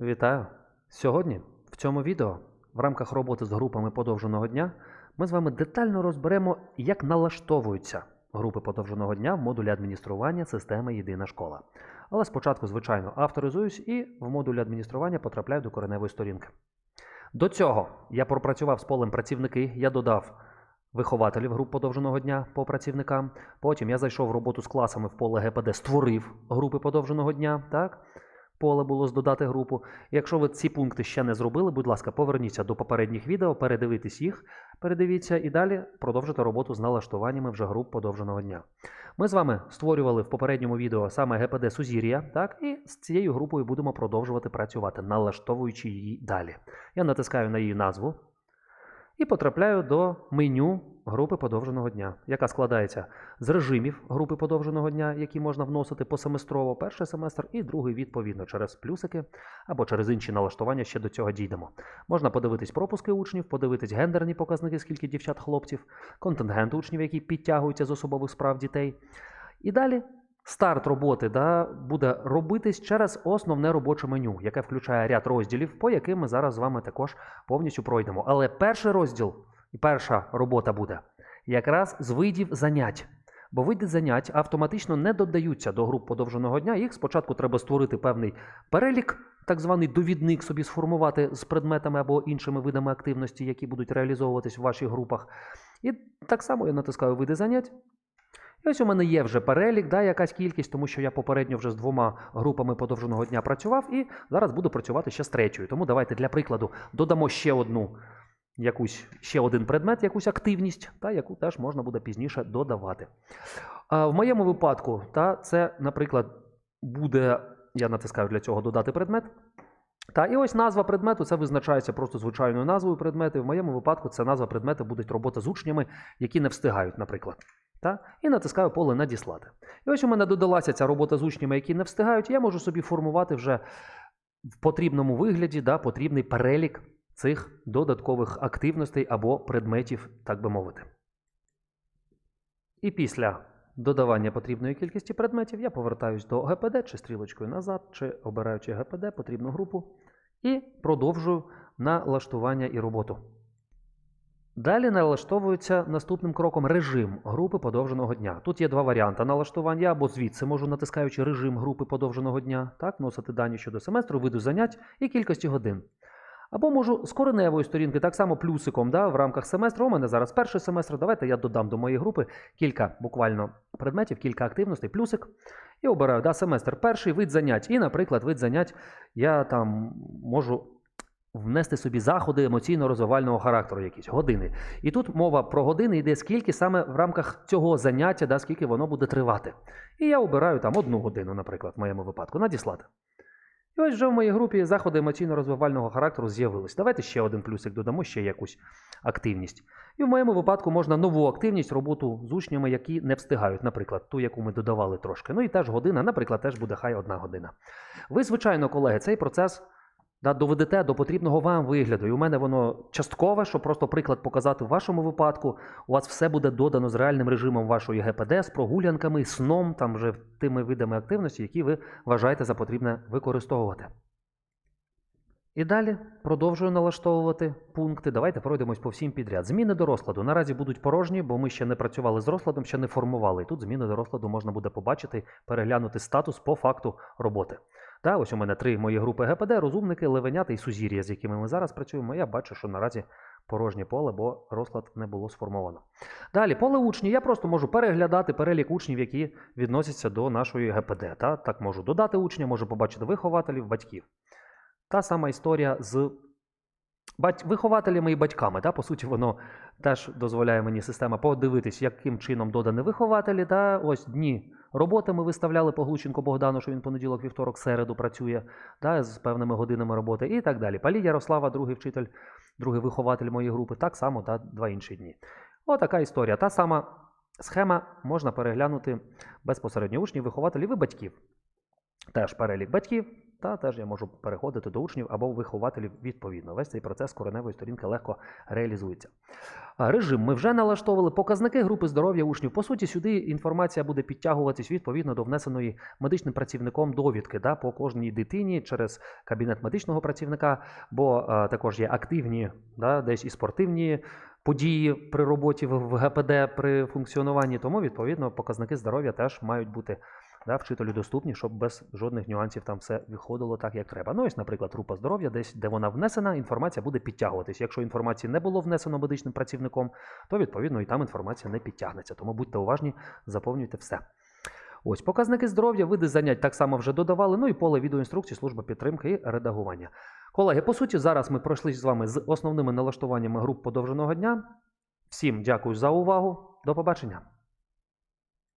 Вітаю! Сьогодні в цьому відео в рамках роботи з групами подовженого дня ми з вами детально розберемо, як налаштовуються групи подовженого дня в модулі адміністрування системи Єдина школа. Але спочатку, звичайно, авторизуюсь і в модулі адміністрування потрапляю до кореневої сторінки. До цього я пропрацював з полем працівники, я додав вихователів груп подовженого дня по працівникам. Потім я зайшов в роботу з класами в поле ГПД, створив групи подовженого дня. Так? Поле було з додати групу. Якщо ви ці пункти ще не зробили, будь ласка, поверніться до попередніх відео, передивитись їх, передивіться і далі продовжите роботу з налаштуваннями вже груп подовженого дня. Ми з вами створювали в попередньому відео саме ГПД Сузір'я, так, і з цією групою будемо продовжувати працювати, налаштовуючи її далі. Я натискаю на її назву і потрапляю до меню групи подовженого дня, яка складається з режимів групи подовженого дня, які можна вносити посеместрово, перший семестр і другий відповідно через плюсики або через інші налаштування ще до цього дійдемо. Можна подивитись пропуски учнів, подивитись гендерні показники, скільки дівчат хлопців, контингент учнів, які підтягуються з особових справ дітей. І далі старт роботи да, буде робитись через основне робоче меню, яке включає ряд розділів, по яким ми зараз з вами також повністю пройдемо. Але перший розділ і перша робота буде якраз з видів занять. Бо види занять автоматично не додаються до груп подовженого дня. Їх спочатку треба створити певний перелік, так званий довідник собі сформувати з предметами або іншими видами активності, які будуть реалізовуватись в ваших групах. І так само я натискаю види занять. Ось у мене є вже перелік, да, якась кількість, тому що я попередньо вже з двома групами подовженого дня працював і зараз буду працювати ще з третьою. Тому давайте для прикладу додамо ще одну якусь, ще один предмет, якусь активність, та, яку теж можна буде пізніше додавати. А в моєму випадку, та, це, наприклад, буде, я натискаю для цього додати предмет. Та, і ось назва предмету це визначається просто звичайною назвою предмету. В моєму випадку це назва предмету буде робота з учнями, які не встигають, наприклад. Та? І натискаю поле Надіслати. І ось у мене додалася ця робота з учнями, які не встигають. Я можу собі формувати вже в потрібному вигляді да, потрібний перелік цих додаткових активностей або предметів, так би мовити. І після додавання потрібної кількості предметів я повертаюсь до ГПД чи стрілочкою назад, чи обираючи ГПД потрібну групу, і продовжую налаштування і роботу. Далі налаштовується наступним кроком режим групи подовженого дня. Тут є два варіанти налаштування. Або звідси можу, натискаючи режим групи подовженого дня, так, вносити дані щодо семестру, виду занять і кількості годин. Або можу з кореневої сторінки, так само плюсиком да, в рамках семестру. У мене зараз перший семестр. Давайте я додам до моєї групи кілька буквально предметів, кілька активностей, плюсик. І обираю да, семестр перший вид занять. І, наприклад, вид занять я там можу внести собі заходи емоційно-розвивального характеру, якісь години. І тут мова про години йде скільки саме в рамках цього заняття, да, скільки воно буде тривати. І я обираю там одну годину, наприклад, в моєму випадку, надіслати. І ось вже в моїй групі заходи емоційно-розвивального характеру з'явились. Давайте ще один плюсик додамо, ще якусь активність. І в моєму випадку можна нову активність, роботу з учнями, які не встигають, наприклад, ту, яку ми додавали трошки. Ну і теж година, наприклад, теж буде хай одна година. Ви, звичайно, колеги, цей процес да, доведете до потрібного вам вигляду. І у мене воно часткове, щоб просто приклад показати в вашому випадку. У вас все буде додано з реальним режимом вашої ГПД, з прогулянками, сном, там вже тими видами активності, які ви вважаєте за потрібне використовувати. І далі продовжую налаштовувати пункти. Давайте пройдемось по всім підряд. Зміни до розкладу наразі будуть порожні, бо ми ще не працювали з розкладом, ще не формували. І тут зміни до розкладу можна буде побачити, переглянути статус по факту роботи. Та, ось у мене три мої групи ГПД, розумники, левенята і сузір'я, з якими ми зараз працюємо. Я бачу, що наразі порожнє поле, бо розклад не було сформовано. Далі, поле учні. Я просто можу переглядати перелік учнів, які відносяться до нашої ГПД. Та? Так можу додати учня, можу побачити вихователів, батьків. Та сама історія з бать... вихователями і батьками. Та? По суті, воно теж дозволяє мені система подивитись, яким чином додані вихователі. Та ось дні роботи ми виставляли по Глученко Богдану, що він понеділок, вівторок, середу працює та, з певними годинами роботи і так далі. Палі Ярослава, другий вчитель, другий вихователь моєї групи, так само та два інші дні. Отака історія. Та сама схема можна переглянути безпосередньо учнів, вихователів і батьків. Теж перелік батьків, та теж я можу переходити до учнів або вихователів відповідно. Весь цей процес кореневої сторінки легко реалізується. Режим ми вже налаштовували. Показники групи здоров'я учнів. По суті, сюди інформація буде підтягуватись відповідно до внесеної медичним працівником довідки да, по кожній дитині через кабінет медичного працівника, бо а, також є активні, да, десь і спортивні події при роботі в ГПД при функціонуванні. Тому, відповідно, показники здоров'я теж мають бути да, вчителю доступні, щоб без жодних нюансів там все виходило так, як треба. Ну, ось, наприклад, група здоров'я, десь де вона внесена, інформація буде підтягуватись. Якщо інформації не було внесено медичним працівником, то відповідно і там інформація не підтягнеться. Тому будьте уважні, заповнюйте все. Ось показники здоров'я, види занять так само вже додавали. Ну і поле відеоінструкцій, служба підтримки і редагування. Колеги, по суті, зараз ми пройшли з вами з основними налаштуваннями груп подовженого дня. Всім дякую за увагу. До побачення.